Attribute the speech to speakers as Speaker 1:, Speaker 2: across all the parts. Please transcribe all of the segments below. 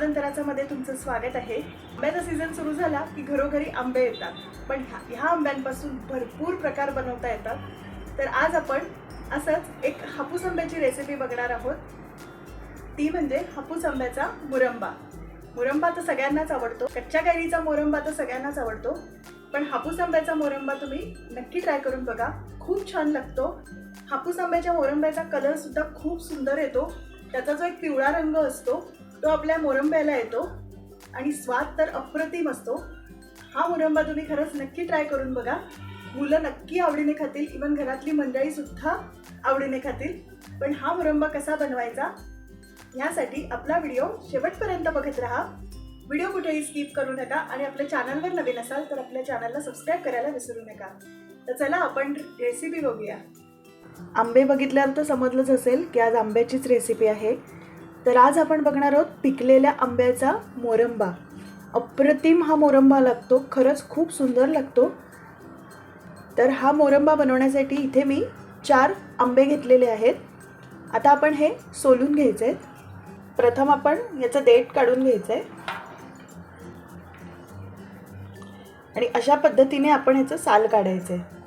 Speaker 1: मध्ये तुमचं स्वागत आहे. आंब्याचा सीझन सुरू झाला की घरोघरी आंबे येतात. पण ह्या ह्या आंब्यांपासून भरपूर प्रकार बनवता येतात. तर आज आपण असंच एक हापूस आंब्याची रेसिपी बघणार आहोत. ती म्हणजे हापूस आंब्याचा मुरंबा. मुरंबा तर सगळ्यांनाच आवडतो. कच्च्या कैरीचा मुरंबा तर सगळ्यांनाच आवडतो. पण हापूस आंब्याचा मोरंबा तुम्ही नक्की ट्राय करून बघा. खूप छान लागतो. हापूस आंब्याच्या मोरंब्याचा कलर सुद्धा खूप सुंदर येतो. त्याचा जो एक पिवळा रंग असतो तो आपल्या मोरंब्याला येतो आणि स्वाद तर अप्रतिम असतो. हा मुरंबा तुम्ही खरंच नक्की ट्राय करून बघा. मुलं नक्की आवडीने खातील. इवन घरातली मंडळी सुद्धा आवडीने खातील. पण हा मुरंबा कसा बनवायचा? ह्यासाठी आपला व्हिडिओ शेवटपर्यंत बघत राहा. व्हिडिओ कुठेही स्किप करू नका आणि आपल्या चॅनलवर नवीन असाल तर आपल्या चॅनलला सबस्क्राईब करायला विसरू नका. तर चला आपण रेसिपी बघूया. आंबे बघितल्यावर तर समजलंच असेल की आज आंब्याचीच रेसिपी आहे. तर आज आपण बघणार आहोत पिकलेल्या आंब्याचा मोरंबा. अप्रतिम हा मोरंबा लागतो खरंच खूप सुंदर लागतो. तर हा मोरंबा बनवण्यासाठी इथे मी चार आंबे घेतलेले आहेत. आता आपण हे सोलून घ्यायचे आहेत प्रथम आपण याचं देठ काढून घ्यायचं आहे आणि अशा पद्धतीने आपण याचं साल काढायचं आहे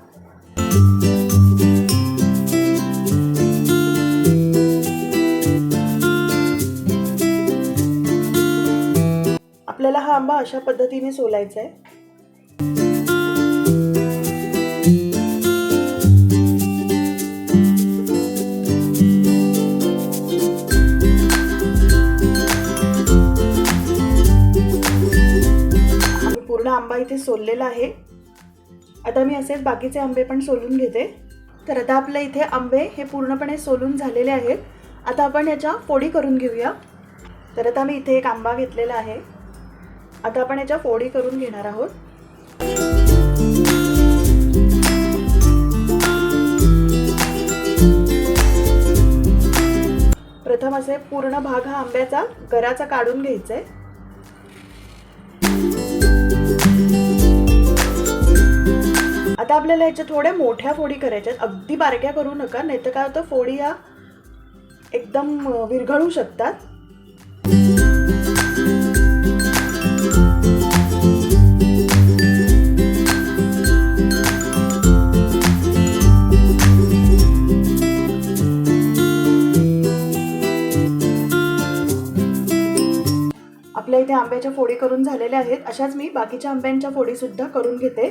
Speaker 1: आपल्याला हा आंबा अशा पद्धतीने सोलायचा आहे. पूर्ण आंबा इथे सोललेला आहे. आता मी असेच बाकीचे आंबे पण सोलून घेते. तर आता आपल्या इथे आंबे हे पूर्णपणे सोलून झालेले आहेत. आता आपण याच्या फोडी करून घेऊया. तर आता मी इथे एक आंबा घेतलेला आहे. आता आपण याच्या फोडी करून घेणार आहोत. प्रथम असे पूर्ण भाग हा आंब्याचा गराचा काढून घ्यायचा आहे आता आपल्याला याच्या थोड्या मोठ्या फोडी करायच्या आहेत. अगदी बारक्या करू नका नाहीतर काय होतं फोडी या एकदम विरघळू शकतात. आपल्या इथे आंब्याच्या फोडी करून झालेल्या आहेत. अशाच मी बाकीच्या आंब्यांच्या फोडीसुद्धा करून घेते.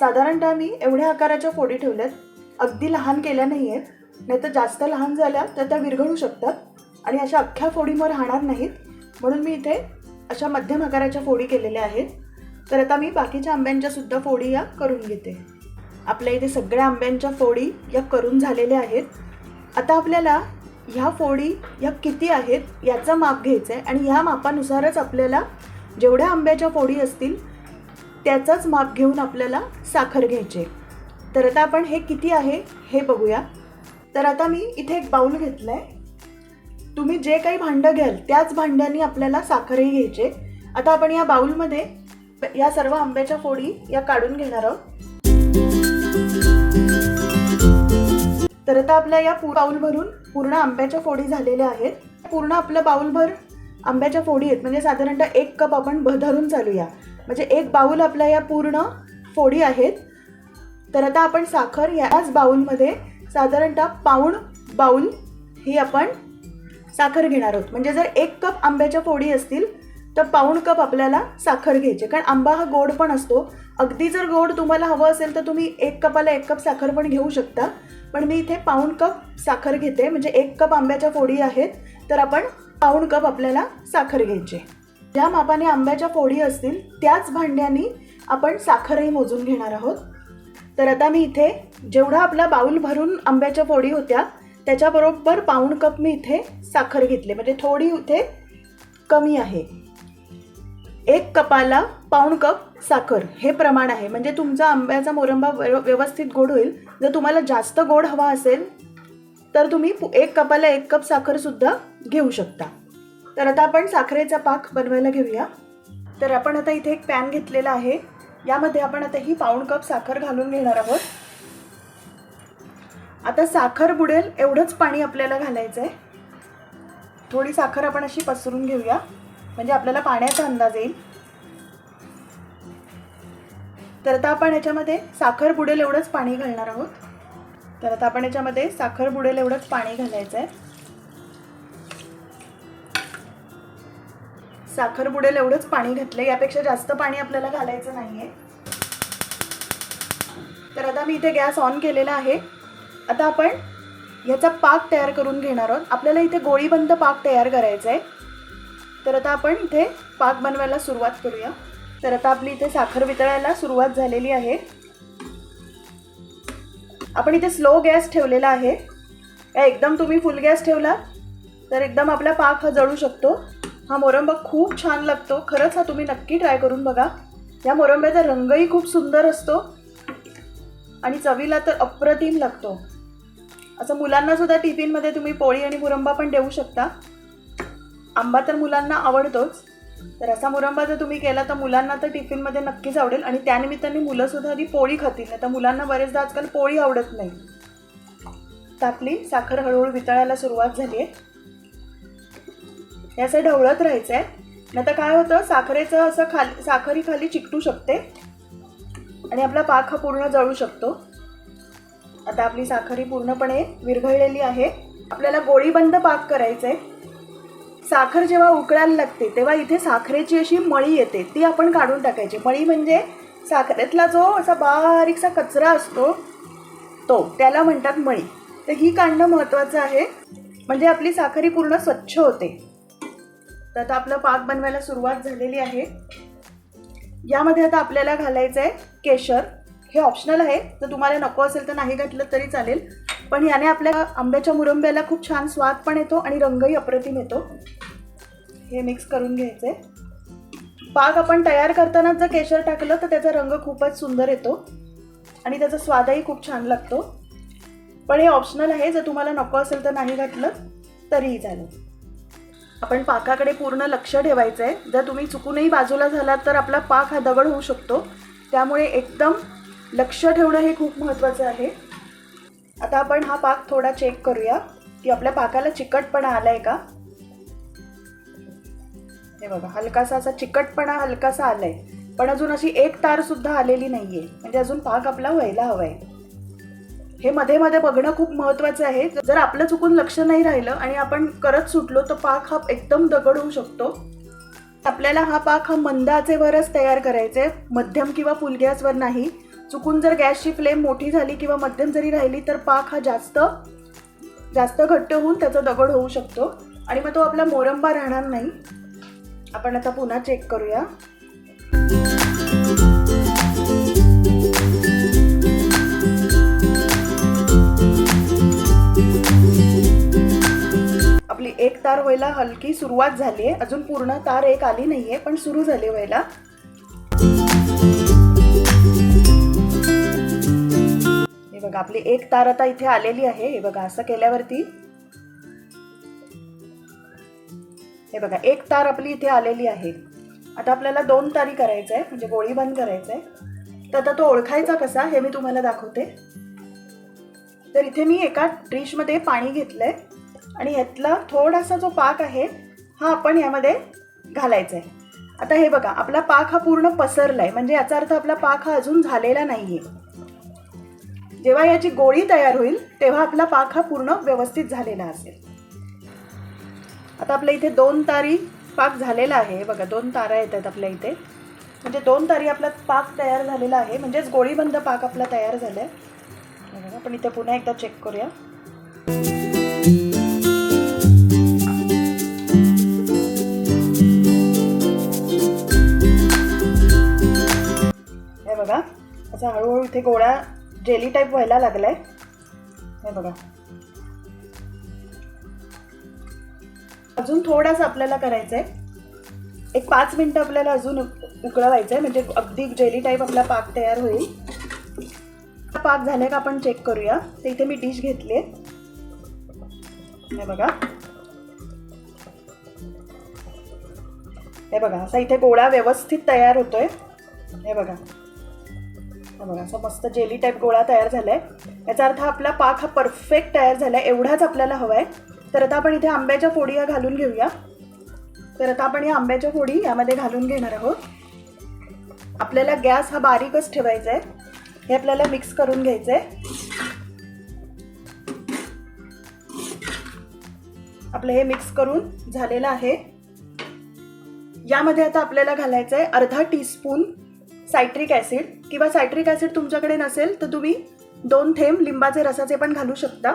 Speaker 1: साधारणतः मी एवढ्या आकाराच्या फोडी ठेवल्यात. अगदी लहान केल्या नाही आहेत नाहीतर जास्त लहान झाल्या तर त्या विरघळू शकतात. आणि अशा अख्ख्या फोडी मग राहणार नाहीत. म्हणून मी इथे अशा मध्यम आकाराच्या फोडी केलेल्या आहेत. तर आता मी बाकीच्या आंब्यांच्या सुद्धा फोडी या करून घेते. आपल्या इथे सगळ्या आंब्यांच्या फोडी या करून झालेल्या आहेत. आता आपल्याला ह्या फोडी ह्या किती आहेत याचं माप घ्यायचं आहे. आणि ह्या मापानुसारच आपल्याला जेवढ्या आंब्याच्या फोडी असतील त्याचंच माप घेऊन आपल्याला साखर घ्यायचे तर आता आपण हे किती आहे हे बघूया. तर आता मी इथे एक बाऊल घेतला आहे तुम्ही जे काही भांडं घ्याल त्याच भांड्यांनी आपल्याला साखरही घ्यायचे आता आपण या बाऊलमध्ये या सर्व आंब्याच्या फोडी या काढून घेणार आहोत. तर आता आपल्या या पू- बाऊल भरून पूर्ण आंब्याच्या फोडी झालेल्या आहेत. पूर्ण आपलं बाऊलभर आंब्याच्या फोडी आहेत. म्हणजे साधारणतः एक कप आपण भ- धरून चालूया. म्हणजे एक बाऊल आपल्या या पूर्ण फोडी आहेत. तर आता आपण साखर याच बाऊलमध्ये साधारणतः पाऊण बाऊल ही आपण साखर घेणार आहोत. म्हणजे जर एक कप आंब्याच्या फोडी असतील तर पाऊण कप आपल्याला साखर घ्यायची कारण आंबा हा गोड पण असतो. अगदी जर गोड तुम्हाला हवं असेल तर तुम्ही एक कपाला एक कप साखर पण घेऊ शकता. पण मी इथे पाऊण कप साखर घेते. म्हणजे एक कप आंब्याच्या फोडी आहेत. तर आपण पाऊण कप आपल्याला साखर घ्यायची ज्या मापाने आंब्याच्या फोडी असतील त्याच भांड्यानी आपण साखरही मोजून घेणार आहोत. तर आता मी इथे जेवढा आपला बाऊल भरून आंब्याच्या फोडी होत्या त्याच्याबरोबर पाऊण कप मी इथे साखर घेतली. म्हणजे थोडी इथे कमी आहे. एक कपाला पाऊण कप साखर हे प्रमाण आहे. म्हणजे तुमचा आंब्याचा मोरंबा व्यव- व्यवस्थित गोड होईल. जर तुम्हाला जास्त गोड हवा असेल तर तुम्ही एक कपाला एक कप साखरसुद्धा घेऊ शकता. तर आता आपण साखरेचा पाक बनवायला घेऊया. तर आपण आता इथे एक पॅन घेतलेला आहे. यामध्ये आपण आता ही पाऊण कप साखर घालून घेणार आहोत. आता साखर बुडेल एवढंच पाणी आपल्याला घालायचं आहे थोडी साखर आपण अशी पसरून घेऊया. म्हणजे आपल्याला पाण्याचा अंदाज येईल. तर आता आपण याच्यामध्ये साखर बुडेल एवढंच पाणी घालणार आहोत. तर आता आपण याच्यामध्ये साखर बुडेल एवढंच पाणी घालायचं आहे साखर बुडेल एवढंच पाणी घातलं यापेक्षा जास्त पाणी आपल्याला घालायचं नाही आहे तर आता मी इथे गॅस ऑन केलेला आहे. आता आपण ह्याचा पाक तयार करून घेणार आहोत. आपल्याला इथे गोळीबंद पाक तयार करायचा आहे तर आता आपण इथे पाक बनवायला सुरुवात करूया. तर आता आपली इथे साखर वितळायला सुरुवात झालेली आहे. आपण इथे स्लो गॅस ठेवलेला आहे. या एकदम तुम्ही फुल गॅस ठेवला तर एकदम आपला पाक हा जळू शकतो. हा मोरंबा खूप छान लागतो. खरंच हा तुम्ही नक्की ट्राय करून बघा. या मोरंब्याचा रंगही खूप सुंदर असतो. आणि चवीला तर अप्रतिम लागतो. असं मुलांनासुद्धा टिफिनमध्ये तुम्ही पोळी आणि मुरंबा पण देऊ शकता. आंबा तर मुलांना आवडतोच. तर असा मुरंबा जर तुम्ही केला तर मुलांना तर टिफिनमध्ये नक्कीच आवडेल. आणि त्यानिमित्ताने मुलंसुद्धा आधी पोळी खातील नाही तर मुलांना बरेचदा आजकाल पोळी आवडत नाही. तापली साखर हळूहळू वितळायला सुरुवात झाली आहे. याचं ढवळत राहायचं आहे नाही तर काय होतं साखरेचं असं खाली साखरी खाली चिकटू शकते. आणि आपला पाक हा पूर्ण जळू शकतो. आता आपली साखरी पूर्णपणे विरघळलेली आहे. आपल्याला गोळीबंद पाक करायचा आहे साखर जेव्हा उकळायला लागते तेव्हा इथे साखरेची अशी मळी येते. ती आपण काढून टाकायची. मळी म्हणजे साखरेतला जो असा बारीकसा कचरा असतो तो त्याला म्हणतात मळी. तर ही काढणं महत्त्वाचं आहे. म्हणजे आपली साखरी पूर्ण स्वच्छ होते. तर आता आपलं पाक बनवायला सुरुवात झालेली आहे. यामध्ये आता आपल्याला घालायचं आहे केशर. हे ऑप्शनल आहे. जर तुम्हाला नको असेल तर नाही घातलं तरी चालेल. पण याने आपल्या आंब्याच्या मुरंब्याला खूप छान स्वाद पण येतो आणि रंगही अप्रतिम येतो. हे मिक्स करून घ्यायचं आहे पाक आपण तयार करतानाच जर केशर टाकलं तर त्याचा रंग खूपच सुंदर येतो. आणि त्याचा स्वादही खूप छान लागतो. पण हे ऑप्शनल आहे जर तुम्हाला नको असेल तर नाही घातलं तरीही झालं आपण पाकाकडे पूर्ण लक्ष ठेवायचं आहे जर तुम्ही चुकूनही बाजूला झालात तर आपला पाक हा दगड होऊ शकतो. त्यामुळे एकदम लक्ष ठेवणं हे खूप महत्त्वाचं आहे. आता आपण हा पाक थोडा चेक करूया की आपल्या पाकाला चिकटपणा आला आहे का? हे बघा हलकासा असा चिकटपणा हलकासा आलाय. पण अजून अशी एक तार सुद्धा आलेली नाहीये. म्हणजे अजून पाक आपला व्हायला हवाय. हे मध्ये मध्ये बघणं खूप महत्वाचं आहे. जर आपलं चुकून लक्ष नाही राहिलं आणि आपण करत सुटलो तर पाक हा एकदम दगड होऊ शकतो. आपल्याला हा पाक हा मंदाचे वरच तयार करायचे आहे मध्यम किंवा फुल गॅसवर नाही. चुकून जर गॅसची फ्लेम मोठी झाली किंवा मध्यम जरी राहिली तर पाक हा जास्त जास्त घट्ट होऊन त्याचा दगड होऊ शकतो. आणि मग तो आपला मोरंबा राहणार नाही. आपण आता पुन्हा चेक करूया. आपली एक तार व्हायला हलकी सुरुवात झाली आहे. अजून पूर्ण तार एक आली नाहीये पण सुरू झाली व्हायला. हे बघा आपली एक तार आता इथे आलेली आहे. हे बघा असं केल्यावरती हे बघा एक तार आपली इथे आलेली आहे. आता आपल्याला दोन तारी करायचं आहे म्हणजे गोळी बंद करायचं आहे तर आता तो ओळखायचा कसा हे मी तुम्हाला दाखवते. तर इथे मी एका डिशमध्ये पाणी घेतलं आहे आणि ह्यातला थोडासा जो पाक आहे हा आपण यामध्ये घालायचा आहे आता हे बघा आपला पाक हा पूर्ण पसरला आहे म्हणजे याचा अर्थ आपला पाक हा अजून झालेला नाही आहे जेव्हा याची गोळी तयार होईल तेव्हा आपला पाक हा पूर्ण व्यवस्थित झालेला असेल. आता आपल्या इथे दोन तारी पाक झालेला आहे. बघा दोन तारा येतात आपल्या इथे. म्हणजे दोन तारी आपला पाक तयार झालेला आहे. म्हणजेच गोळीबंद पाक आपला तयार झाला आहे आपण इथे पुन्हा एकदा चेक करूया. हे बघा असा हळूहळू इथे गोळा जेली टाईप व्हायला लागलाय. हे बघा अजून थोडासा आपल्याला करायचं आहे एक पाच मिनटं आपल्याला अजून उक- उकळवायचं आहे म्हणजे अगदी जेली टाईप आपला पाक तयार होईल. पाक झाले का आपण चेक करूया. तर इथे मी डिश घेतली आहे. हे बघा. हे बघा असा इथे गोळा व्यवस्थित तयार होतोय. हे बघा. हे बघा असा मस्त जेली टाईप गोळा तयार झाला आहे याचा अर्थ आपला पाक हा परफेक्ट तयार झाला आहे एवढाच आपल्याला हवा आहे तर आता आपण इथे आंब्याच्या फोडी या घालून घेऊया. तर आता आपण या आंब्याच्या फोडी यामध्ये घालून घेणार आहोत. आपल्याला गॅस हा बारीकच ठेवायचा आहे हे आपल्याला मिक्स करून घ्यायचं आहे आपलं हे मिक्स करून झालेलं आहे. यामध्ये आता आपल्याला घालायचं आहे अर्धा टीस्पून सायट्रिक ॲसिड. किंवा सायट्रिक ॲसिड तुमच्याकडे नसेल तर तुम्ही दोन थेंब लिंबाचे रसाचे पण घालू शकता.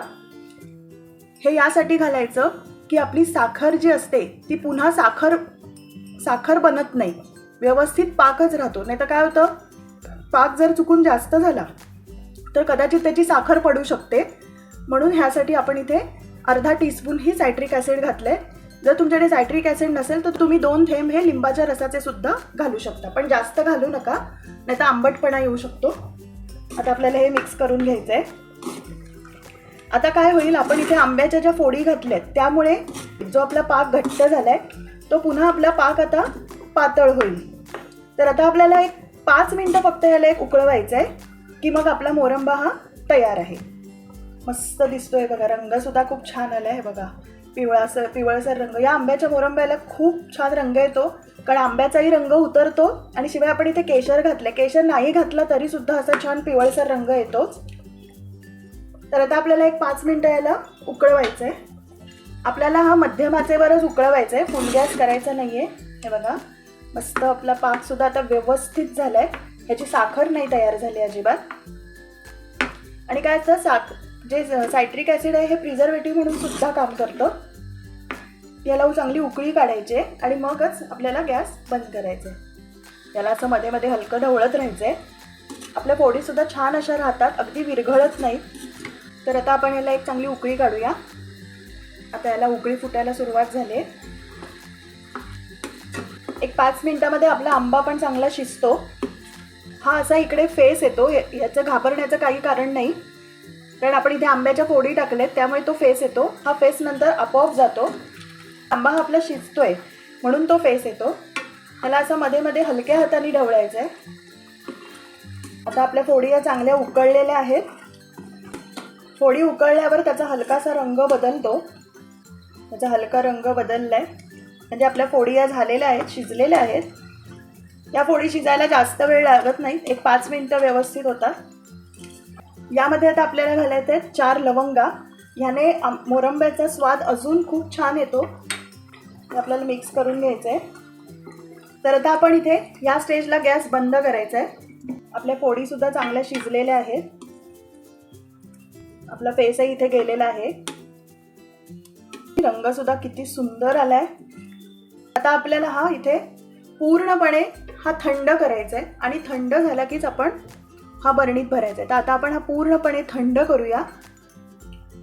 Speaker 1: हे यासाठी घालायचं की आपली साखर जी असते ती पुन्हा साखर साखर बनत नाही. व्यवस्थित पाकच राहतो. नाही तर काय होतं? पाक जर चुकून जास्त झाला तर कदाचित त्याची साखर पडू शकते. म्हणून ह्यासाठी आपण इथे अर्धा टीस्पून ही सायट्रिक ॲसिड घातलंय. जर तुमच्याकडे सायट्रिक ॲसिड नसेल तर तुम्ही दोन थेंब हे लिंबाच्या रसाचे सुद्धा घालू शकता. पण जास्त घालू नका नाही तर आंबटपणा येऊ शकतो. आता आपल्याला हे मिक्स करून घ्यायचं आहे आता काय होईल आपण इथे आंब्याच्या ज्या फोडी घातल्यात त्यामुळे जो आपला पाक घट्ट झालाय तो पुन्हा आपला पाक आता पातळ होईल. तर आता आपल्याला एक पाच मिनटं फक्त ह्याला एक उकळवायचं आहे की मग आपला मोरंबा हा तयार आहे. मस्त दिसतोय बघा रंगसुद्धा खूप छान आला आहे बघा. पिवळासर पिवळसर रंग. या आंब्याच्या मोरंब्याला खूप छान रंग येतो कारण आंब्याचाही रंग उतरतो आणि शिवाय आपण इथे केशर घातले केशर नाही घातलं तरीसुद्धा असा छान पिवळसर रंग येतोच. तर आता आपल्याला एक पाच मिनटं याला उकळवायचं आहे आपल्याला हा मध्यमाचेवरच उकळवायचा आहे फुल गॅस करायचा नाही आहे हे बघा. मस्त आपला पाकसुद्धा आता व्यवस्थित झाला आहे ह्याची साखर नाही तयार झाली अजिबात. आणि काय असतं साख जे सायट्रिक ॲसिड आहे हे प्रिझर्वेटिव्ह म्हणून सुद्धा काम करतं. याला चांगली उकळी काढायची आणि मगच आपल्याला गॅस बंद करायचा आहे याला असं मध्ये मध्ये हलकं ढवळत राहायचं आहे आपल्या पोळीसुद्धा छान अशा राहतात. अगदी विरघळत नाहीत. तर आता आपण याला एक चांगली उकळी काढूया. आता याला उकळी फुटायला सुरुवात झाली. एक पाच मिनिटामध्ये आपला आंबा पण चांगला शिजतो. हा असा इकडे फेस येतो. याचं घाबरण्याचं काही कारण नाही. कारण आपण इथे आंब्याच्या फोडी टाकलेत त्यामुळे तो फेस येतो. हा फेस नंतर आपोआप जातो. आंबा हा आपला शिजतोय म्हणून तो फेस येतो. त्याला असं मध्ये मध्ये हलक्या हाताने ढवळायचं आहे आता आपल्या फोडी या चांगल्या उकळलेल्या आहेत. फोडी उकळल्यावर त्याचा हलकासा रंग बदलतो. त्याचा हलका रंग बदललाय. म्हणजे आपल्या फोडी या झालेल्या आहेत शिजलेल्या आहेत. या फोडी शिजायला जास्त वेळ लागत नाही. एक पाच मिनटं व्यवस्थित होतात. यामध्ये आता आपल्याला घालायचं आहेत चार लवंगा. ह्याने मोरंब्याचा स्वाद अजून खूप छान येतो. आपल्याला मिक्स करून घ्यायचं आहे. तर आता आपण इथे या स्टेजला गॅस बंद करायचा आहे. आपल्या फोडीसुद्धा चांगल्या शिजलेल्या आहेत. आपला फेसही इथे गेलेला आहे. रंग सुद्धा किती सुंदर आलाय. आता आपल्याला हा इथे पूर्णपणे हा थंड करायचा आहे आणि थंड झाला कीच आपण हा बरणीत भरायचा आहे तर आता आपण हा पूर्णपणे थंड करूया.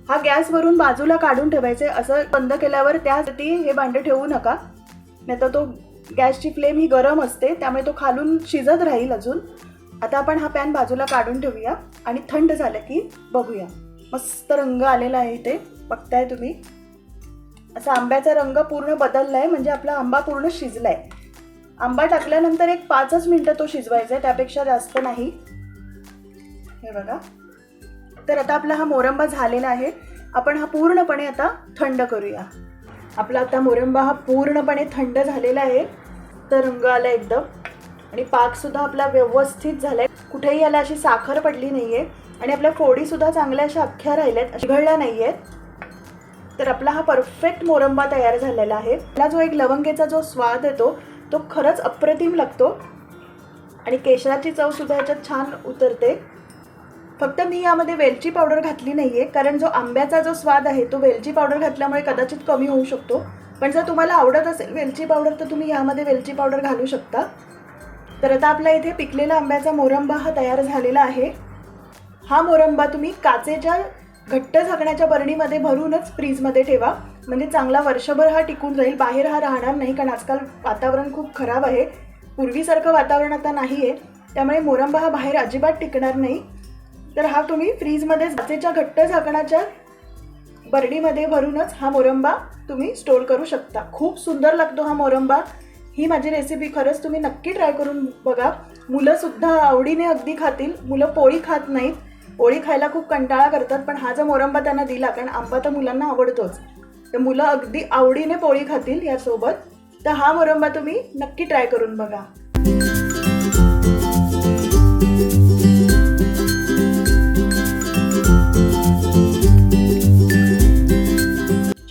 Speaker 1: हा गॅसवरून बाजूला काढून ठेवायचा आहे असं बंद केल्यावर त्यासाठी हे भांडं ठेवू नका. नाही तर तो गॅसची फ्लेम ही गरम असते. त्यामुळे तो खालून शिजत राहील अजून. आता आपण हा पॅन बाजूला काढून ठेवूया आणि थंड झालं की बघूया. मस्त रंग आलेला आहे इथे. बघताय तुम्ही. असा आंब्याचा रंग पूर्ण बदलला आहे म्हणजे आपला आंबा पूर्ण शिजला आहे आंबा टाकल्यानंतर एक पाचच मिनटं तो शिजवायचा आहे त्यापेक्षा जास्त नाही. हे बघा. तर आता आपला हा मोरंबा झालेला आहे. आपण हा पूर्णपणे आता थंड करूया. आपला आता मोरंबा हा पूर्णपणे थंड झालेला आहे. तर रंग आला एकदम. आणि पाकसुद्धा आपला व्यवस्थित झालाय. कुठेही याला अशी साखर पडली नाहीये. आणि आपल्या फोडीसुद्धा चांगल्या अशा अख्ख्या राहिल्यात शिघळल्या नाही आहेत तर आपला हा परफेक्ट मोरंबा तयार झालेला आहे. त्याला जो एक लवंगेचा जो स्वाद येतो तो खरंच अप्रतिम लागतो. आणि केशराची चव सुद्धा ह्याच्यात छान उतरते. फक्त मी यामध्ये वेलची पावडर घातली नाही आहे कारण जो आंब्याचा जो स्वाद आहे तो वेलची पावडर घातल्यामुळे कदाचित कमी होऊ शकतो. पण जर तुम्हाला आवडत असेल वेलची पावडर तर तुम्ही यामध्ये वेलची पावडर घालू शकता. तर आता आपला इथे पिकलेला आंब्याचा मोरंबा हा तयार झालेला आहे. हा मोरंबा तुम्ही काचेच्या घट्ट झाकण्याच्या बरणीमध्ये भरूनच फ्रीजमध्ये ठेवा. म्हणजे चांगला वर्षभर हा टिकून जाईल बाहेर हा राहणार नाही कारण आजकाल वातावरण खूप खराब आहे. पूर्वीसारखं वातावरण आता नाही आहे त्यामुळे मोरंबा हा बाहेर अजिबात टिकणार नाही. तर हा तुम्ही फ्रीजमध्ये काचेच्या घट्ट झाकणाच्या बरणीमध्ये भरूनच हा मोरंबा तुम्ही स्टोर करू शकता. खूप सुंदर लागतो हा मोरंबा. ही माझी रेसिपी खरंच तुम्ही नक्की ट्राय करून बघा. मुलंसुद्धा आवडीने अगदी खातील. मुलं पोळी खात नाहीत. पोळी खायला खूप कंटाळा करतात पण हा जर मोरंबा त्यांना दिला कारण आंबा तर मुलांना आवडतोच तर मुलं अगदी आवडीने पोळी खातील यासोबत तर हा मोरंबा तुम्ही नक्की ट्राय करून बघा.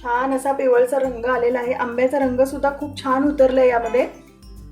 Speaker 1: छान असा पिवळचा रंग आलेला आहे. आंब्याचा रंग सुद्धा खूप छान उतरलाय यामध्ये.